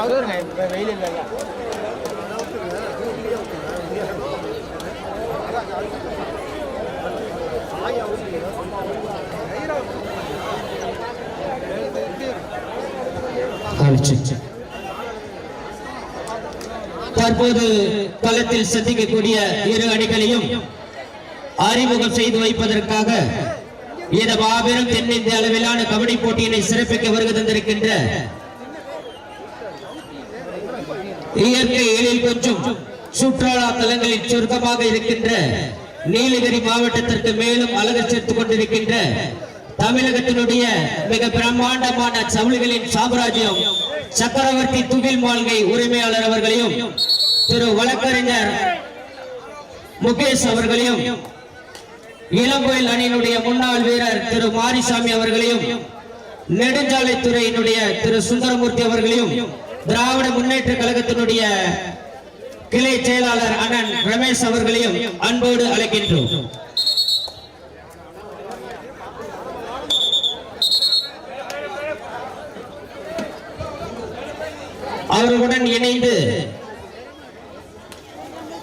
ஆ இப்போ வெயில் இல்லைங்க. தற்போது களத்தில் சந்திக்கக்கூடிய இரு அணிகளையும் அறிமுகம் செய்து வைப்பதற்காக இந்த மாபெரும் தென்னிந்திய அளவிலான கபடி போட்டியினை சிறப்பிக்க வருகை தந்திருக்கின்ற இயற்கை எழில் கொஞ்சம் சுற்றுலா தலங்களில் சுருக்கமாக இருக்கின்ற நீலகிரி மாவட்டத்திற்கு மேலும் அழகு சேர்த்துக் கொண்டிருக்கின்ற தமிழகத்தினுடைய மிக பிரம்மாண்டமான சவுளிகளின் சாம்ராஜ்யம் சக்கரவர்த்தி துகில் மாளிகை உரிமையாளர் அவர்களையும் திரு வழக்கறிஞர் முகேஷ் அவர்களையும் இளங்கோயில் அணியினுடைய முன்னாள் வீரர் திரு மாரிசாமி அவர்களையும் நெடுஞ்சாலைத்துறையினுடைய திரு சுந்தரமூர்த்தி அவர்களையும் திராவிட முன்னேற்ற கழகத்தினுடைய கிளை செயலாளர் அண்ணன் ரமேஷ் அவர்களையும் அன்போடு அழைக்கின்றோம். அவர்களுடன் இணைந்து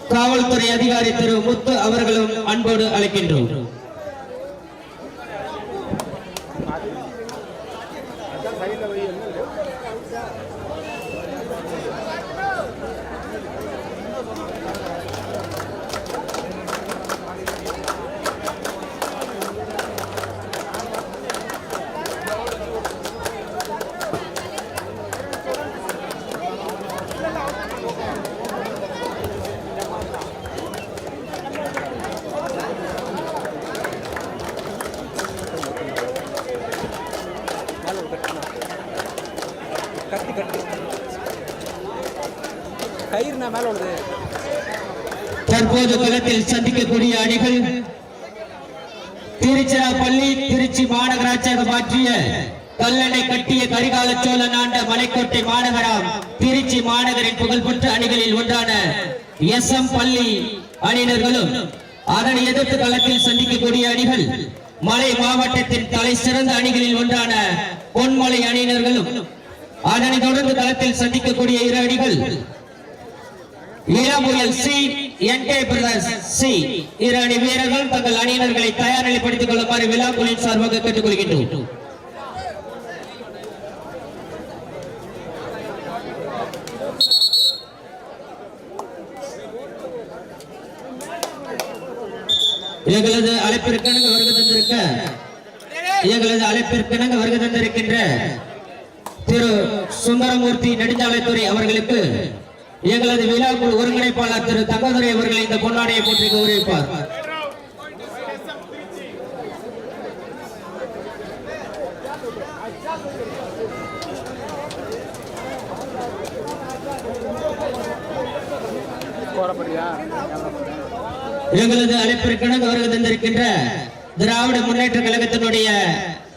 காவல்துறை அதிகாரி திரு முத்து அவர்களும் அன்போடு அழைக்கின்றோம். தற்போது களத்தில் சந்திக்கக்கூடிய அணிகள் திருச்சிராப்பள்ளி திருச்சி மாநகராட்சியாக மாற்றிய கல்லணை கட்டிய கரிகால சோழன் ஆண்ட மலைக்கோட்டை மாநகரம் திருச்சி மாநகரின் புகழ்பெற்ற அணிகளில் ஒன்றான எஸ் எம் பள்ளி அணியினர்களும் அதனை எதிர்த்து களத்தில் சந்திக்கக்கூடிய அணிகள் மலை மாவட்டத்தின் தலை சிறந்த அணிகளில் ஒன்றான பொன்மலை அணியினர்களும் அதனை தொடர்ந்து களத்தில் சந்திக்கக்கூடிய இரு அணிகள் இளமுயல் C N K brothers C. இரு அணி வீரர்கள் தங்கள் அணியினர்களை தயார் நிலைப்படுத்திக் கொள்ளுமாறு விழாக்குழுவின் சார்பாக கேட்டுக்கொள்கின்றோம். எங்களது அழைப்பிற்கிணங்க வருகை தந்திருக்க எங்களது அழைப்பிற்கிணங்க வருகை தந்திருக்கின்ற திரு சுந்தரமூர்த்தி நெடுஞ்சாலைத்துறை அவர்களுக்கு எங்களது விழாக்குள் ஒருங்கிணைப்பாளர் திரு தங்கதுரை அவர்கள் இந்த பொன்னாடையை போற்றி கௌரவிப்பார். எங்களது அழைப்பிற்கிணங்க வருகை தந்திருக்கின்ற திராவிட முன்னேற்ற கழகத்தினுடைய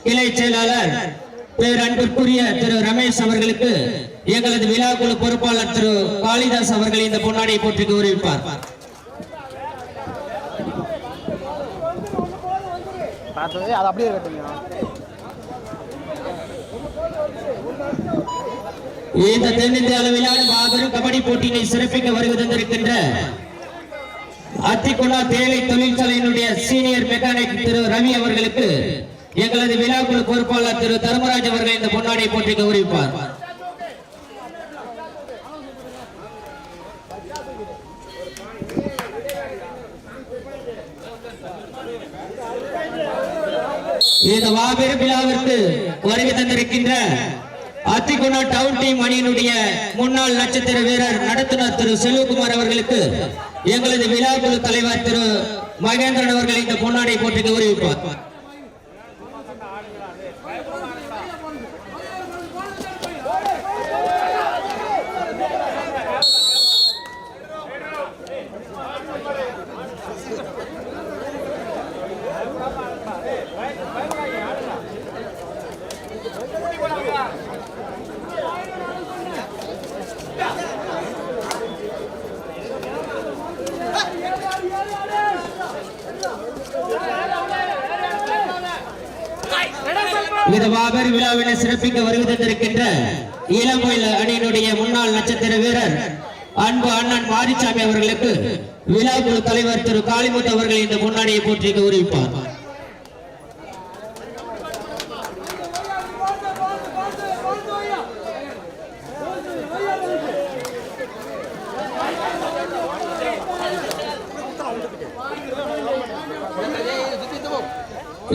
கிளை செயலாளர் பேர் அன்பிற்குரிய திரு ரமேஷ் அவர்களுக்கு எங்களது விழாக்குழு பொறுப்பாளர் திரு காளிதாஸ் அவர்கள் இந்த பொன்னாடியை போற்றி கௌரவிப்பார். அது அப்படியே இந்த தென்னிந்திய அளவிலான மாபெரும் கபடி போட்டியினை சிறப்பிக்க வருகை தந்திருக்கின்ற அத்திக்குளா தேயிலை தொழிற்சாலையினுடைய சீனியர் மெக்கானிக் திரு ரவி அவர்களுக்கு எங்களது விழாக்குழு பொறுப்பாளர் திரு தர்மராஜ் அவர்கள் இந்த பொன்னாடியை போற்றி கௌரவிப்பார். இந்த மாபெரும் விழாவிற்கு வருகை தந்திருக்கின்ற அத்திகுணா டவுன் டீம் அணியினுடைய முன்னாள் நட்சத்திர வீரர் நடத்துனர் திரு செல்வகுமார் அவர்களுக்கு எங்களது விழாக்குழு தலைவர் திரு மகேந்திரன் அவர்கள் இந்த பொன்னாடை போட்டிக்கு கௌரவிப்பார் இந்த மாபெரும் விழாவினை சிறப்பிக்க வருகை தந்திருக்கின்ற இளங்கோயில் அணியினுடைய முன்னாள் நட்சத்திர வீரர் அன்பு அண்ணன் மாரிசாமி அவர்களுக்கு விழா குழு தலைவர் திரு காளிமுத்து அவர்கள் இந்த முன்னாடியை போற்றி கௌரவிப்பார்.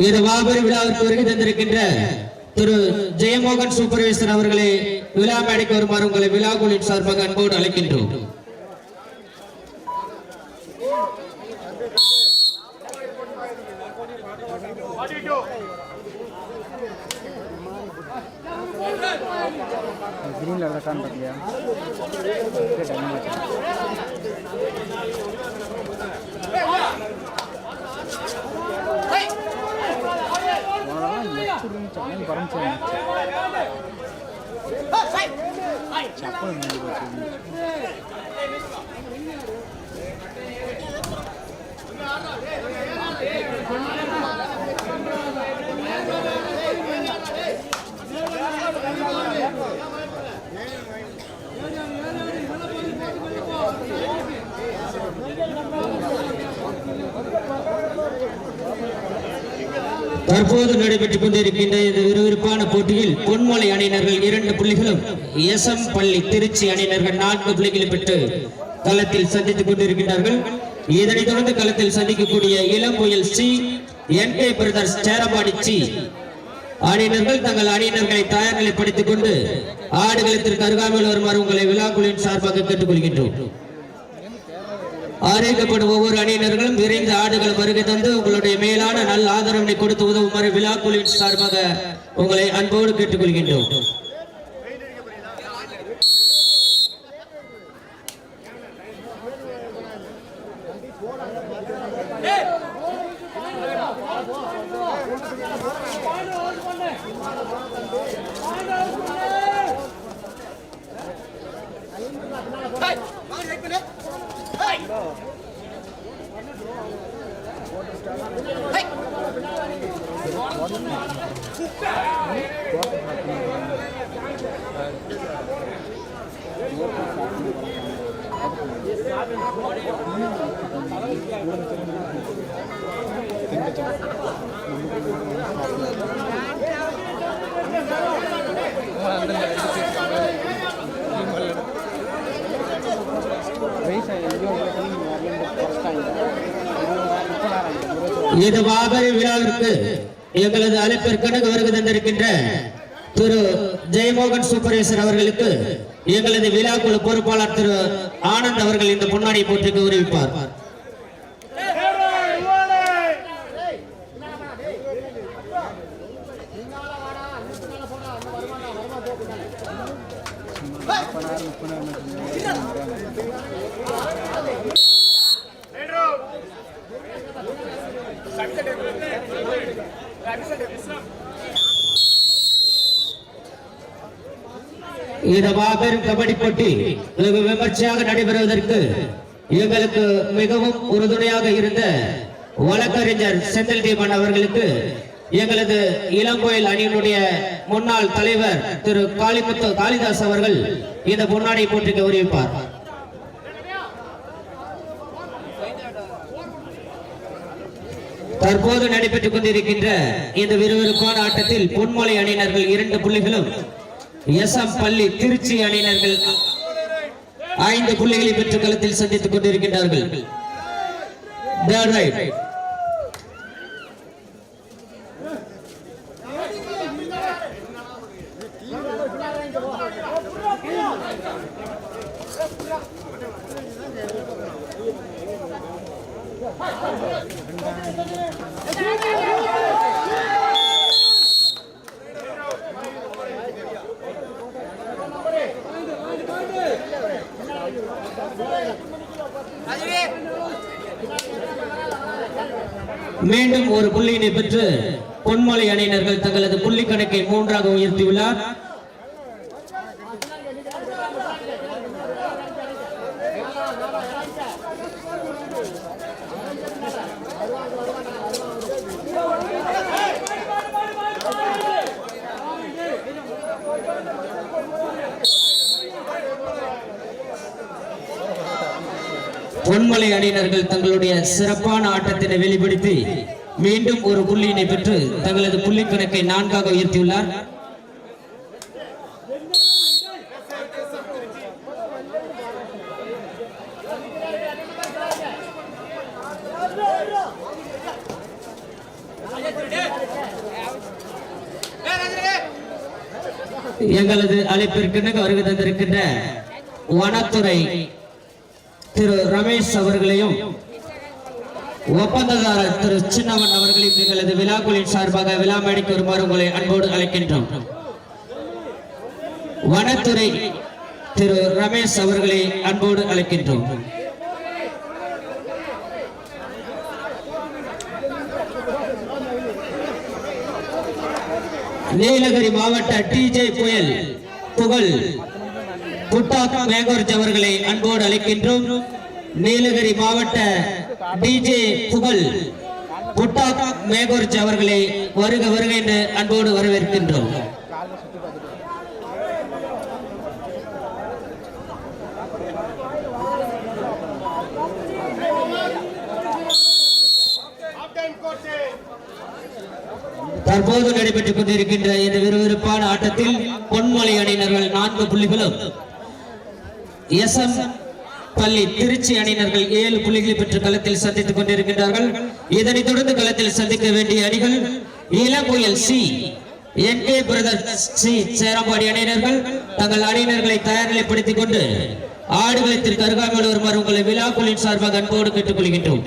இந்த மாபெரும் விழாவிற்கு வருகை தந்திருக்கின்ற திரு ஜெயமோகன் சூப்பர்வைசர் அவர்களை விழா மேடைக்கு வருமாறு உங்களை விழா குழுவின் சார்பாக அன்போடு அழைக்கின்றோம். வாங்கி பரமிச்சு சப்பல் வாங்கி. தற்போது நடைபெற்றுக் கொண்டிருக்கின்ற இது போட்டியில் பொன்மொழி அணியினர்கள் இரண்டு புள்ளிகளும் எஸ் எம் பள்ளி திருச்சி அணியினர்கள் நான்கு புள்ளிகளை பெற்று களத்தில் சந்தித்துக் கொண்டிருக்கிறார்கள் இதனைத் தொடர்ந்து களத்தில் சந்திக்கக்கூடிய இளம்புயல் C N K brothers Cherambadi C. அணியினர்கள் தங்கள் அணியினர்களை தயார் நிலைப்படுத்திக் கொண்டு ஆடுகளத்திற்கு அருகாமையில் வருமாறு உங்களை விழாக்குழுவின் சார்பாக கேட்டுக்கொள்கின்றோம். அறிவிக்கப்படும் ஒவ்வொரு அணியினர்களும் விரைந்து ஆடுகள் வருகை தந்து உங்களுடைய மேலான நல்ல ஆதரவினை கொடுத்து உதவுமாறு விழாக்குழுவின் சார்பாக உங்களை அன்போடு கேட்டுக்கொள்கின்றோம். இது மாபெரும் விழாவிற்கு எங்களது அழைப்பிற்கெனக்கு வருகை தந்திருக்கின்ற திரு ஜெயமோகன் சூப்பரேசர் அவர்களுக்கு எங்களது விழாக்குழு பொறுப்பாளர் திரு ஆனந்த் அவர்கள் இந்த பொன்னாடி போற்றி பார்ப்பார் இந்த மாபெரும் கபடி போட்டி வெகு விமர்சையாக நடைபெறுவதற்கு எங்களுக்கு மிகவும் உறுதுணையாக இருந்த வழக்கறிஞர் செந்தில் தீபன் அவர்களுக்கு எங்களது இளங்கோயில் அணியினுடைய முன்னாள் தலைவர் திரு காளிமுத்து காளிதாஸ் அவர்கள் இந்த பொன்னாடை போட்டி கௌரவிப்பார் தற்போது நடைபெற்றுக் கொண்டிருக்கின்ற இந்த விறுவிறுப்பான ஆட்டத்தில் பொன்மலை அணியினர்கள் இரண்டு புள்ளிகளும் எஸ் எம் பள்ளி திருச்சி அணியினர்கள் ஐந்து புள்ளிகளை பெற்று களத்தில் சந்தித்துக் கொண்டிருக்கின்றார்கள் Thank you. மீண்டும் ஒரு புள்ளியினை பெற்று பொன்மலை அணியினர்கள் தங்களது புள்ளி கணக்கை மூன்றாக உயர்த்தியுள்ளார். பொன்மலை அணியினர்கள் தங்களுடைய சிறப்பான ஆட்டத்தினை வெளிப்படுத்தி மீண்டும் ஒரு புள்ளியினை பெற்று தங்களது புள்ளி கணக்கை நான்காக உயர்த்தியுள்ளார். எங்களது அழைப்பிற்கிணங்க வருகை தந்திருக்கின்ற வனத்துறை திரு ரமேஷ் அவர்களையும் ஒப்பந்ததாரர் திரு சின்னவன் அவர்களையும் எங்களது விழாக்குழுவின் சார்பாக விழா மேடைக்கு வருமாறு உங்களை அன்போடு அழைக்கின்றோம். வனத்துறை திரு ரமேஷ் அவர்களை அன்போடு அழைக்கின்றோம். நீலகிரி மாவட்ட டிஜே புயல் புகழ். புட்டாக் மேகோர்ஜ் அவர்களை அன்போடு அழைக்கின்றோம். நீலகிரி மாவட்ட டிஜே புகழ் புட்டாக் மேகோர்ஜ் அவர்களை வருக வருக என்று அன்போடு வரவேற்கின்றோம். தற்போது நடைபெற்றுக் கொண்டிருக்கின்ற இந்த விறுவிறுப்பான ஆட்டத்தில் பொன்மலை அணியினர்கள் நான்கு புள்ளிகளும் எஸ் எம் பள்ளி திருச்சி அணியினர்கள் ஏழு புள்ளிகளை பெற்று களத்தில் சந்தித்துக் கொண்டிருக்கின்றார்கள். இதனைத் தொடர்ந்து களத்தில் சந்திக்க வேண்டிய அணிகள் இளம்புயல் C N K brother C Cherambadi அணியினர்கள். தங்கள் அணியினர்களை தயார் நிலைப்படுத்திக் கொண்டு ஆடுகளத்திற்கு அருகாமையில் வருமாறு உங்களை விழாக்குளின் சார்பாக அன்போடு கேட்டுக்கொள்கின்றோம்.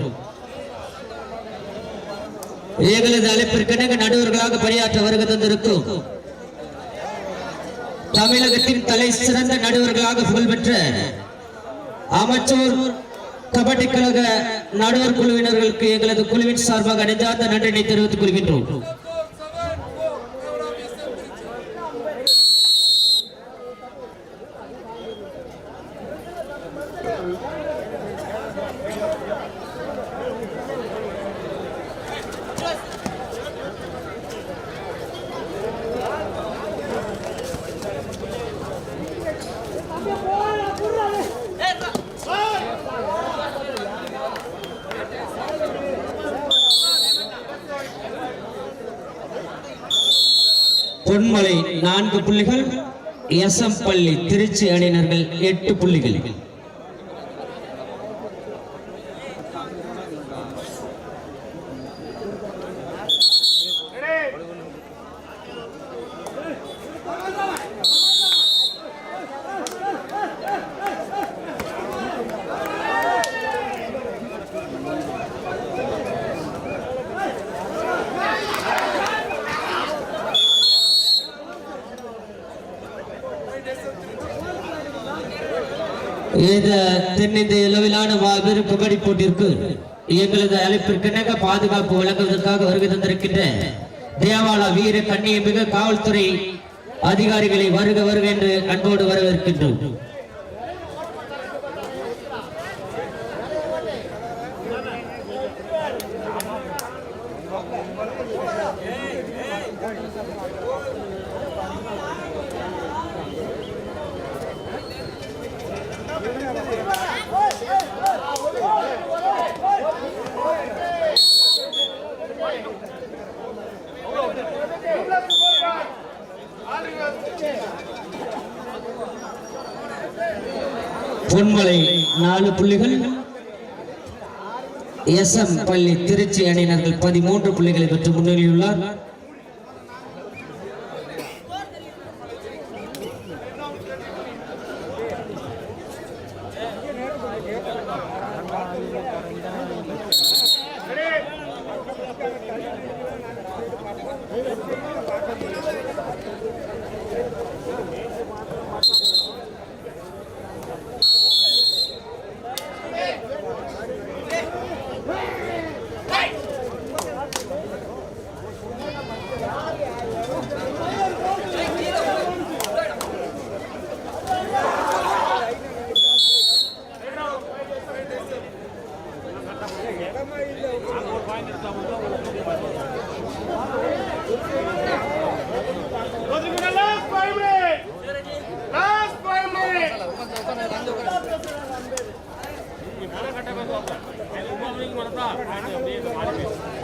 எங்களது அழைப்பிற்கிணங்க நடுவர்களாக பணியாற்ற வருகை தந்திருக்கும் தமிழகத்தின் தலை சிறந்த நடுவர்களாக புகழ்பெற்ற அமைச்சர் கபடி கழக நடுவர் குழுவினர்களுக்கு எங்களது குழுவின் சார்பாக நெஞ்சார்ந்த நன்றினை தெரிவித்துக் கொள்கின்றோம். பொன்மலை நான்கு புள்ளிகள் எஸ் எம் பள்ளி திருச்சி அணியினர்கள் எட்டு புள்ளிகள். இந்த தென்னிந்திய அளவிலான மாபெரும் கபடி போட்டிற்கு எங்களது அழைப்பிற்கிணங்க பாதுகாப்பு வழங்குவதற்காக வருகை தந்திருக்கின்ற தேவாலா வீர கண்ணிய மிக காவல்துறை அதிகாரிகளை வருக வருக என்று அன்போடு வரவேற்கின்றோம். பொன்மலை நாலு புள்ளிகள் எஸ் எம் பள்ளி திருச்சி அணியினர்கள் பதிமூன்று புள்ளிகளை பெற்று முன்னேறியுள்ளார்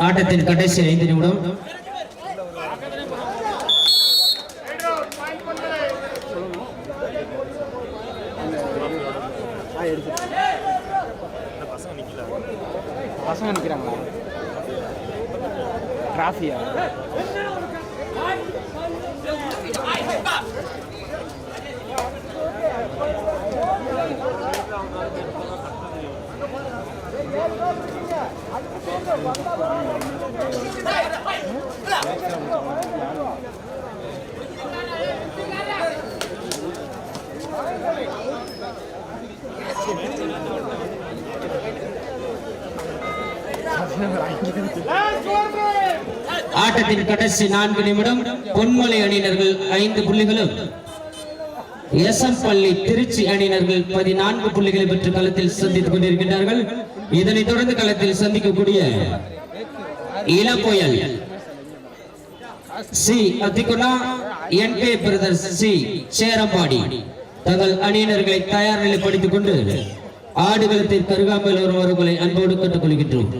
ஆட்டத்தின் கடைசி ஐந்து நிமிடம். பசங்க நிக்கிறாங்களா? டிராஃபியா? ஆட்டத்தின் கடைசி நான்கு நிமிடம் பொன்மலை அணியினர்கள் ஐந்து புள்ளிகளும் எஸ் எம் பள்ளி திருச்சி அணியினர்கள் பதினான்கு புள்ளிகளை பெற்று களத்தில் சந்தித்துக் கொண்டிருக்கின்றார்கள். இதனைத் தொடர்ந்து களத்தில் சந்திக்கக்கூடிய இளப்புயல் C Athikunna N K brothers C Cherambadi. தங்கள் அணியினர்களை தயார் நிலைப்படுத்திக் கொண்டு ஆடுகளத்தில் கருகாமல் வருவர்களை அன்போடு கேட்டுக் கொள்கின்றோம்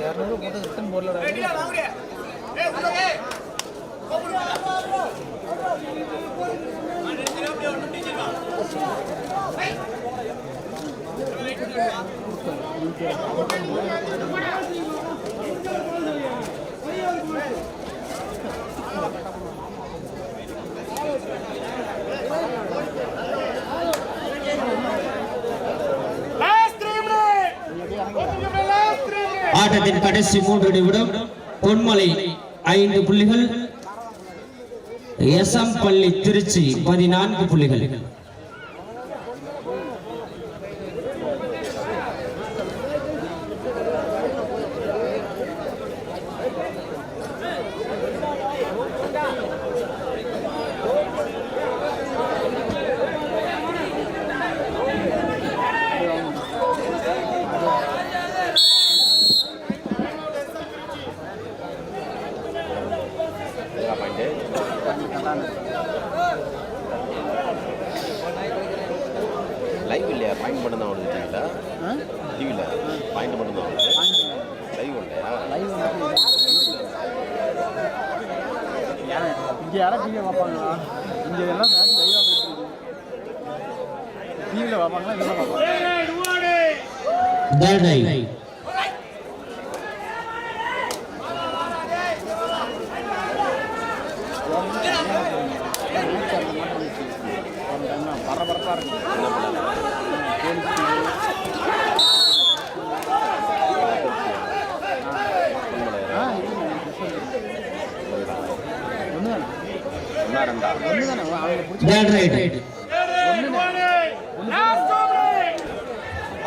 இரநூறு போட்டு போடல ஆட்டத்தின் கடைசி மூன்று நிமிடம் பொன்மலை ஐந்து புள்ளிகள். எஸ் எம் பள்ளி திருச்சி பதினான்கு புள்ளிகள் லைவ் இல்லையா பாயிண்ட் மட்டும் தான் வருது டிவியில் டிவியில் பாயிண்ட் மட்டும் தான் வருது. லைவ் லைவ் இங்கே யாரும் டிவியை பார்ப்பாங்களா? இங்கே எல்லாம் மேட்ச் லைவாக போயிட்டு டிவியில் பார்ப்பாங்களா? இதெல்லாம் பார்ப்பாங்க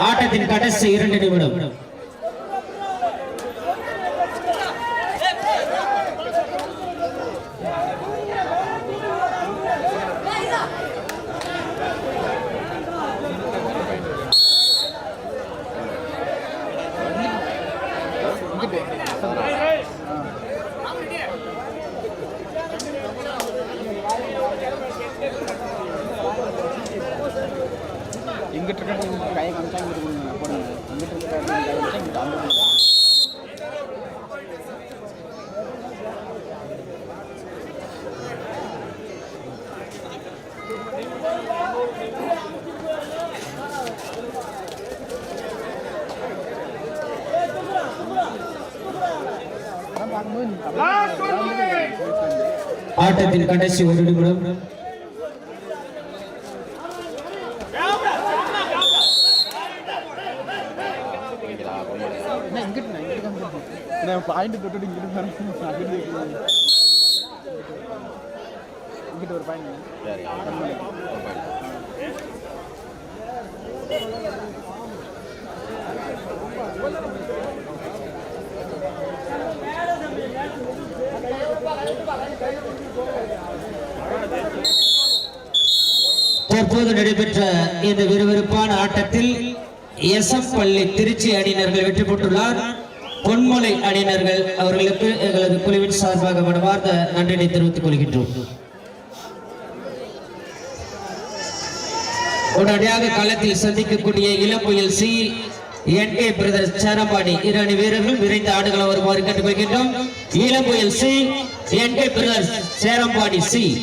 ಆಟದ ಕಡೆಸಿ ಎರಡು ನಿಮಿಡ ஆட்டத்தின் கடைசி ஒரு நிமிடம். பாயிண்ட் இங்கிட்டு பாருங்க. இங்கிட்டு ஒரு பாயிண்ட் தற்போது நடைபெற்ற இந்த விறுவிறுப்பான ஆட்டத்தில் எஸ் எம் பள்ளி திருச்சி அணியினர்கள் வெற்றி பெற்றுள்ளார். பொன்மலை அணியினர்கள் அவர்களுக்கு எங்களது குழுவின் சார்பாக மனமார்ந்த நன்றினை தெரிவித்துக் கொள்கின்றோம். உடனடியாக களத்தில் சந்திக்கக்கூடிய இளம்புயல் C N K brothers Cherambadi இரு அணி வீரர்களும் விரைந்து ஆடுகளம் வருமாறு கேட்டுக் கொள்கின்றோம் இளம்புயல் C N K brothers Cherambadi C.